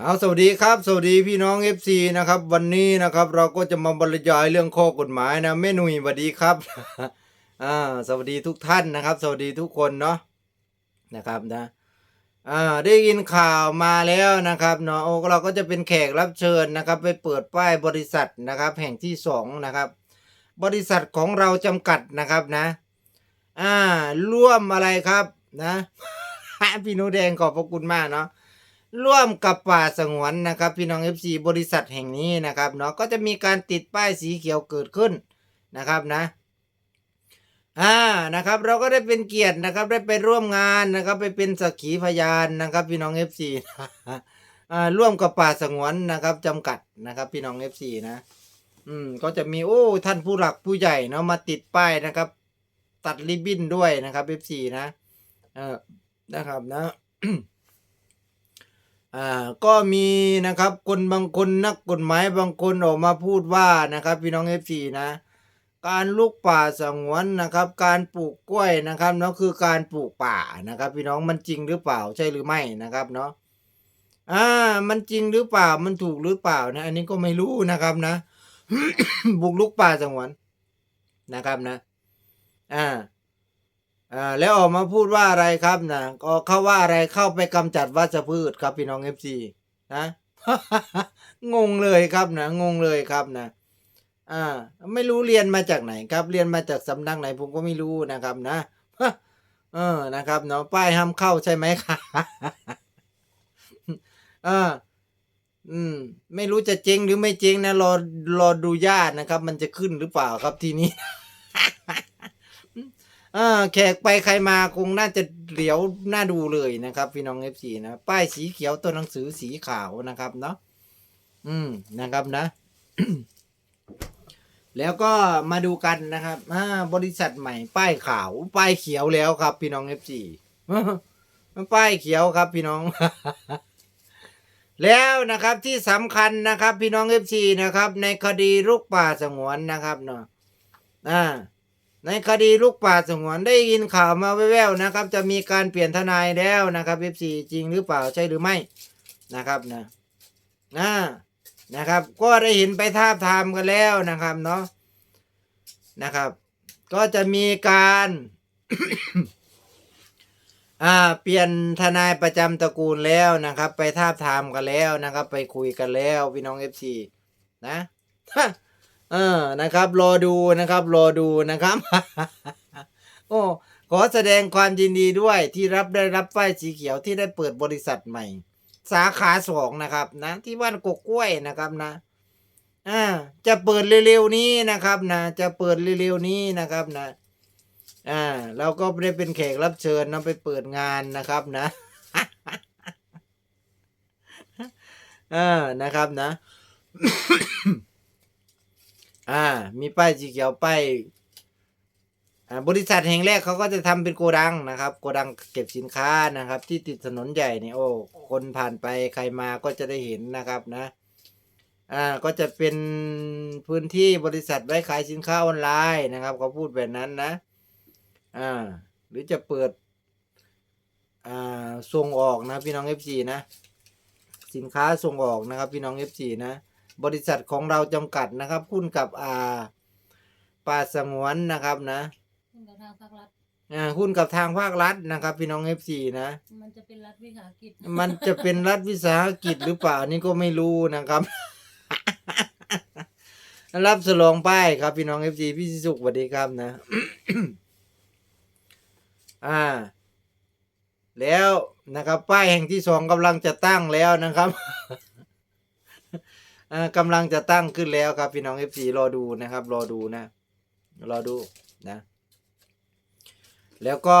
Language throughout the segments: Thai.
เอาสวัสดีครับสวัสดีพี่น้อง FC นะครับ วันนี้นะครับเราก็จะมาบรรยายเรื่องข้อกฎหมายนะแม่นุ่ยสวัสดีครับอ่าสวัสดีทุกท่านนะครับ สวัสดีทุกคนเนาะนะครับนะอ่าได้ยินข่าวมาแล้วนะครับเนาะโอ้เราก็จะเป็นแขกรับเชิญนะครับ ไปเปิดป้ายบริษัทนะครับ แห่งที่สองนะครับ บริษัทของเราจำกัดนะครับนะอ่าร่วมอะไรครับนะพี่นูแดงขอบพระคุณมากเนาะ ร่วมกับป่าสงวนนะครับ พี่น้อง FC บริษัทแห่งนี้นะครับเนาะก็จะมีการติดป้ายสีเขียวเกิดขึ้นนะครับนะอ่านะครับเราก็ได้เป็นเกียรตินะครับได้ไปร่วมงานนะครับไปเป็นสักขีพยานนะครับ พี่น้อง FC อ่าร่วมกับป่าสงวนนะครับจำกัดนะครับพี่น้อง FC นะอืมก็จะมีโอ้ท่านผู้หลักผู้ใหญ่เนาะมาติดป้ายนะครับ ตัดริบบิ้นด้วยนะครับ FC นะเออนะครับนะ อ่าก็มีนะครับคนบางคนนักกฎหมายบางคนออกมาพูดว่านะครับพี่น้องเอฟซีนะการลุกป่าสงวนนะครับ การปลูกกล้วยนะครับเนาะคือการปลูกป่านะครับ พี่น้องมันจริงหรือเปล่าใช่หรือไม่นะครับเนาะอ่ามันจริงหรือเปล่ามันถูกหรือเปล่านะ อันนี้ก็ไม่รู้นะครับนะบุกลุกป่าสงวนนะครับนะ อ่า อ่าแล้วออกมาพูดว่าอะไรครับนะก็เข้าว่าอะไรเข้าไปกำจัดวัชพืชครับพี่น้องเอฟซีนะงงเลยครับนะงงเลยครับนะอ่า ไม่รู้เรียนมาจากไหนครับ เรียนมาจากสำนักไหนผมก็ไม่รู้นะครับนะเออนะครับเนาะป้ายห้ามเข้าใช่ไหมครับอ่าอืม ไม่รู้จะเจ๊งหรือไม่เจ๊งนะรอรอดูญาตินะครับ มันจะขึ้นหรือเปล่าครับทีนี้ อ่าแขกไปใครมาคงน่าจะเหลียวน่าดูเลยนะครับ พี่น้องเอฟซีนะป้ายสีเขียวตัวหนังสือสีขาวนะครับเนาะอืมนะครับนะ แล้วก็มาดูกันนะครับอ่าบริษัทใหม่ ป้ายขาว ป้ายเขียวแล้วครับ พี่น้องเอฟซีป้ายเขียวครับพี่น้อง แล้วนะครับที่สำคัญนะครับ พี่น้องเอฟซีนะครับ ในคดีลุกป่าสงวนนะครับเนาะอ่า ในคดีลูกป่าสงวนได้ยินข่าวมาแว่วๆนะครับ จะมีการเปลี่ยนทนายแล้วนะครับเอฟซีจริงหรือเปล่าใช่หรือไม่นะครับนะอ่านะครับ ก็ได้เห็นไปทาบทามกันแล้วนะครับเนาะนะครับ ก็จะมีการอ่าเปลี่ยนทนายประจำตระกูลแล้วนะครับ ไปทาบทามกันแล้วนะครับ ไปคุยกันแล้วพี่น้องเอฟซีนะ เออนะครับ รอดูนะครับ รอดูนะครับ โอ้ขอแสดงความยินดีด้วยที่รับได้รับป้ายสีเขียวที่ได้เปิดบริษัทใหม่ สาขาสองนะครับนะ ที่บ้านกกกล้วยนะครับนะอ่าจะเปิดเร็วๆนี้นะครับนะ จะเปิดเร็วๆนี้นะครับนะอ่าเราก็ได้เป็นแขกรับเชิญนะไปเปิดงานนะครับนะอ่านะครับนะ อ่า มีป้ายสีเขียวป้ายอ่าบริษัทแห่งแรกเขาก็จะทำเป็นโกดังนะครับ โกดังเก็บสินค้านะครับ ที่ติดถนนใหญ่เนี่ยโอ้คนผ่านไปใครมาก็จะได้เห็นนะครับนะอ่าก็จะเป็นพื้นที่บริษัทไว้ขายสินค้าออนไลน์นะครับเขาพูดแบบนั้นนะอ่าหรือจะเปิดอ่าส่งออกนะพี่น้องเอฟซีนะ สินค้าส่งออกนะครับ พี่น้องเอฟซีนะ บริษัทของเราจำกัดนะครับหุ้นกับอ่าป่าสงวนนะครับนะซึ่งกับทางภาครัฐอ่าหุ้นกับทางภาครัฐนะครับ พี่น้องเอฟซีนะ มันจะเป็นรัฐวิสาหกิจมันจะเป็นรัฐวิสาหกิจหรือเปล่านี่ก็ไม่รู้นะครับ รับสลองป้ายครับ พี่น้องเอฟซีพี่สิสุขสวัสดีครับนะ อ่า แล้วนะครับ ป้ายแห่งที่สองกำลังจะตั้งแล้วนะครับอ่า กำลังจะตั้งขึ้นแล้วครับพี่น้องเอฟซีรอดูนะครับ รอดูนะ รอดูนะ แล้วก็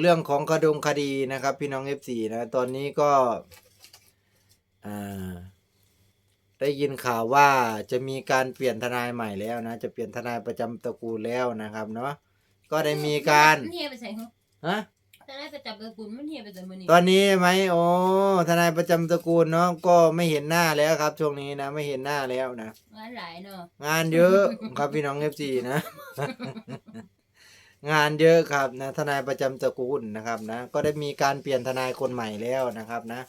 เรื่องของคดงคดีนะครับ พี่น้องเอฟซีนะ ตอนนี้ก็ได้ยินข่าวว่าจะมีการเปลี่ยนทนายใหม่แล้วนะ จะเปลี่ยนทนายประจำตระกูลแล้วนะครับเนาะก็ได้มีการ มันเฮียไปใส่เหรอฮะถ้าได้ไปจับตระกูลมันเฮียไปใส่มือนี่ตอนนี้ไหมโอ้ทนายประจำตระกูลเนาะก็ไม่เห็นหน้าแล้วครับ ช่วงนี้นะ ไม่เห็นหน้าแล้วนะ งานหลายเนาะงานเยอะครับพี่น้องเอฟซีนะ งานเยอะครับนะ ทนายประจำตระกูลนะครับนะ ก็ได้มีการเปลี่ยนทนายคนใหม่แล้วนะครับนะ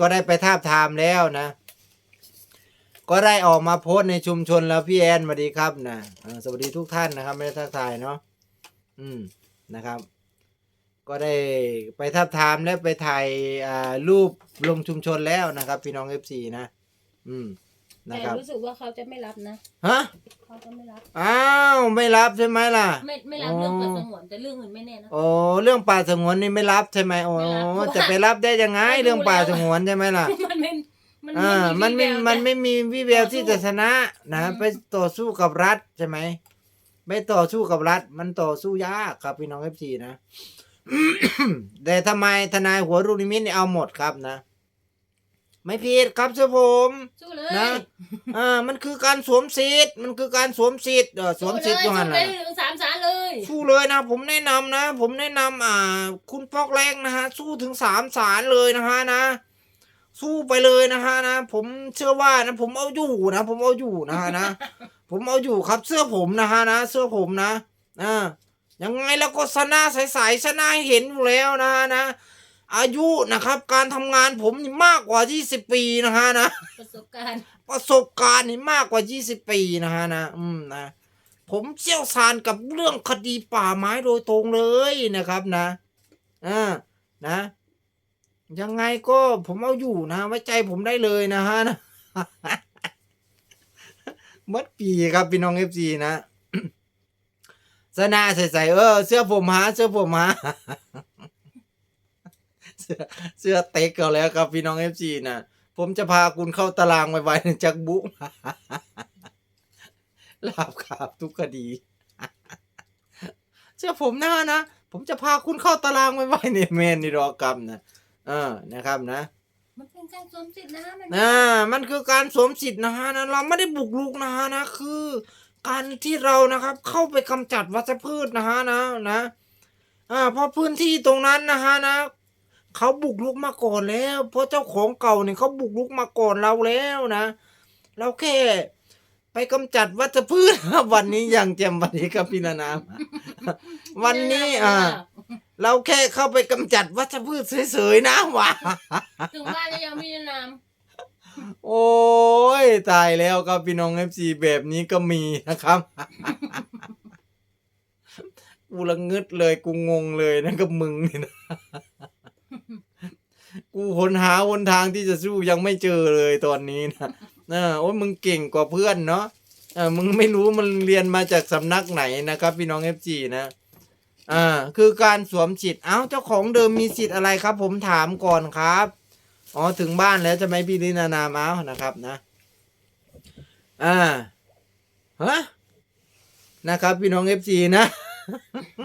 ก็ได้ไปทาบทามแล้วนะ ก็ได้ออกมาโพสต์ในชุมชนแล้วพี่แอนสวัสดีครับนะเออสวัสดีทุกท่านนะครับ ไม่ได้ทักทายเนาะอืมนะครับ ก็ได้ไปทาบทามและไปถ่ายอ่ารูปลงชุมชนแล้วนะครับ พี่น้องเอฟซีนะ อืมนะแต่ครับรู้สึกว่าเขาจะไม่รับนะฮะเขาจะไม่รับ อ้าวไม่รับใช่ไหมล่ะ ไม่ไม่รับอ๋อเรื่องป่าสงวนแต่เรื่องอื่นไม่แน่นะ โอ้เรื่องป่าสงวนนี่ไม่รับใช่ไหมโอ้ไม่รับเพราะว่า จะไปรับได้ยังไงไม่รู้เรื่องป่าแล้วสงวนใช่ไหมล่ะ มันไม่มันอ่ามันไม่วี่แววมันจ้ะไม่มีวิแววต่อสู้ที่จะชนะนะอืมไปต่อสู้กับรัฐใช่ไหมไม่ต่อสู้กับรัฐ มันต่อสู้ยากครับพี่น้องเอฟซีนะ แต่ทำไมทนายหัวรุ่นนิมิตนี่เอาหมดครับนะ ไม่ผิดครับเชื่อผมสู้เลยนะอ่ามันคือการสวมสิทธิ์มันคือการสวมสิทธิ์เออสวมสิทธิ์อสู้ยู่เลหัยนสู้แหไปละถึงสามศาลเลยสู้เลยนะ ผมแนะนำนะ ผมแนะนำอ่า คุณปอกแรงนะฮะ สู้ถึงสามศาลเลยนะฮะนะ สู้ไปเลยนะฮะนะ ผมเชื่อว่านะ ผมเอาอยู่นะ ผมเอาอยู่นะฮะนะ ผมเอาอยู่ครับเสื้อผมนะฮะนะ เสื้อผมนะอ่า ยังไงแล้วก็ชนะใสๆชนะให้เห็นอยู่แล้วนะฮะนะ อายุนะครับ การทำงานผมนี่มากกว่า 20 ปีนะฮะนะประสบการณ์ประสบการณ์นี่มากกว่า 20 ปีนะฮะนะอืมนะผมเชี่ยวชาญกับเรื่องคดีป่าไม้โดยตรงเลยนะครับนะอ่านะ ยังไงก็ผมเอาอยู่นะ ไว้ใจผมได้เลยนะฮะนะมัดปีครับพี่น้องเอฟซีนะ สนาใส่ๆเออเสื้อผมหาเสื้อผมหาเสื้อเสื้อเต็กเอาแล้วครับพี่น้องเอฟซีนะผมจะพาคุณเข้าตารางไวๆจากบุ๊ลาบขาบทุกคดีเชื่อผมนะนะ ผมจะพาคุณเข้าตารางไวๆเนี่ยแมนนี่รอกรรมนะเออนะครับนะมันเป็นการสวมสิทธินะมันอ่ามันคือการสวมสิทธิ์นะฮะนะเราไม่ได้บุกลุกนะฮะนะคือ การที่เรานะครับเข้าไปกำจัดวัชพืชนะฮะนะนะอ่าเพราะพื้นที่ตรงนั้นนะฮะนะเขาบุกลุกมาก่อนแล้ว เพราะเจ้าของเก่าเนี่ยเขาบุกลุกมาก่อนเราแล้วนะ เราแค่ไปกำจัดวัชพืชวันนี้อย่างแจ่มวันนี้ครับพี่นานาวันนี้อ่าเราแค่เข้าไปกำจัดวัชพืชเฉยๆนะว่ะถึงบ้านแล้วยังมีนามโอ้ย ตายแล้วครับพี่น้องเอฟซีแบบนี้ก็มีนะครับกูละงึดเลยกูงงเลยนะกับมึงนี่นะกูหนหาหนทางที่จะสู้ยังไม่เจอเลยตอนนี้นะนะโอ้ยมึงเก่งกว่าเพื่อนเนาะเออมึงไม่รู้มันเรียนมาจากสำนักไหนนะครับ พี่น้องเอฟซีนะอ่าคือการสวมสิทธิ์เอ้าเจ้าของเดิมมีสิทธิ์อะไรครับ ผมถามก่อนครับอ๋อถึงบ้านแล้วจะไหมพี่ลินานามานะครับนะ อ่าฮะนะครับ พี่น้องเอฟซีนะ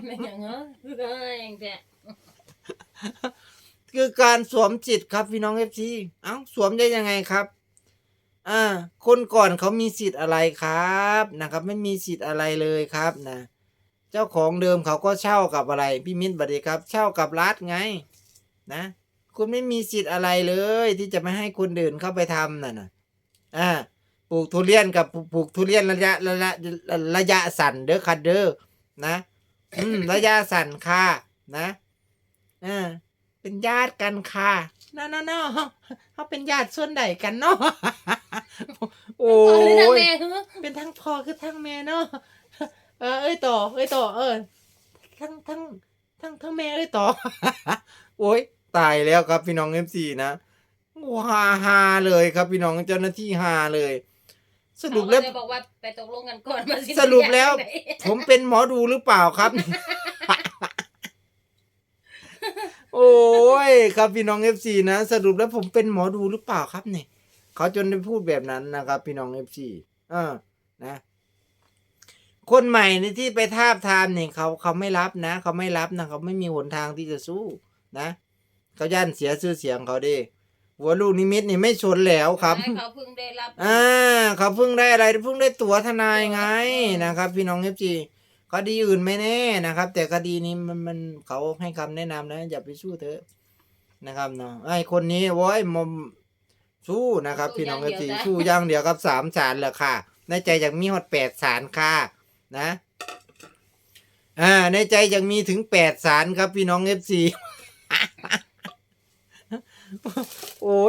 ไม่อย่างเงี้ยคืออะไรอย่างแต่คือการสวมสิทธิ์ครับพี่น้องเอฟซีเอ้าสวมได้ยังไงครับ อ่า คนก่อนเขามีสิทธิ์อะไรครับนะครับ ไม่มีสิทธิ์อะไรเลยครับนะเจ้าของเดิมเขาก็เช่ากับอะไร พี่มิ้นบัดดีครับ เช่ากับรัฐไง นะ คุณไม่มีสิทธิ์อะไรเลย ที่จะไม่ให้คนเดินเข้าไปทำน่ะนะอ่า ปลูกทุเรียนกับปลูกปลูกทุเรียนระยะระยะระยะสั้นเด้อคัดเด้อนะอืมระยะสั้นค่ะนะอ่าเป็นญาติกันค่ะน้อน้อน้อเขาเป็นญาติส่วนใดกันเนาะโอ้โอ้ยทางยแม่เหรอเป็นทั้งพ่อคือทั้งแม่เนาะเออเอ้ยต่อเอ้ยต่อเออทั้งทั้งทั้งทั้งแม่เอ้ยต่อ โอ้ยตายแล้วครับพี่น้องเอฟซีนะฮาฮาเลยครับพี่น้องเจ้าหน้าที่ฮาเลย สรุปแล้ว เขาก็เลยบอกว่าไปตกลงกันก่อนมาสิสรุปแล้ว ผมเป็นหมอดูหรือเปล่าครับ โอ้ยครับพี่น้องเอฟซีนะสรุปแล้วผมเป็นหมอดูหรือเปล่าครับเนี่ยเขาจนได้พูดแบบนั้นนะครับ พี่น้องเอฟซีอ่านะ คนใหม่ในที่ไปทาบทามเนี่ยเขาเขาไม่รับนะเขาไม่รับนะเขาไม่มีหนทางที่จะสู้นะเขาย่านเสียชื่อเสียงเขาดิ หัวลูกนิมิตนี่ไม่ชนแล้วครับ ให้เขาเพิ่งได้รับอ่าเขาเพิ่งได้อะไรเพิ่งได้ตั๋วทนายไงนะครับ พี่น้องเอฟจีคดีอื่นไม่แน่นะครับ แต่คดีนี้มันมันเขาให้คำแนะนำนะอย่าไปสู้เถอะนะครับเนาะไอ้คนนี้โว้ยมมสู้นะครับ พี่น้องเอฟจีสู้อย่างเดียวกับสามศาลแหละค่ะ ในใจอยากมีหดแปดศาลค่ะนะอ่าในใจอยากมีถึงแปดศาลครับพี่น้องเอฟซี โอ้ย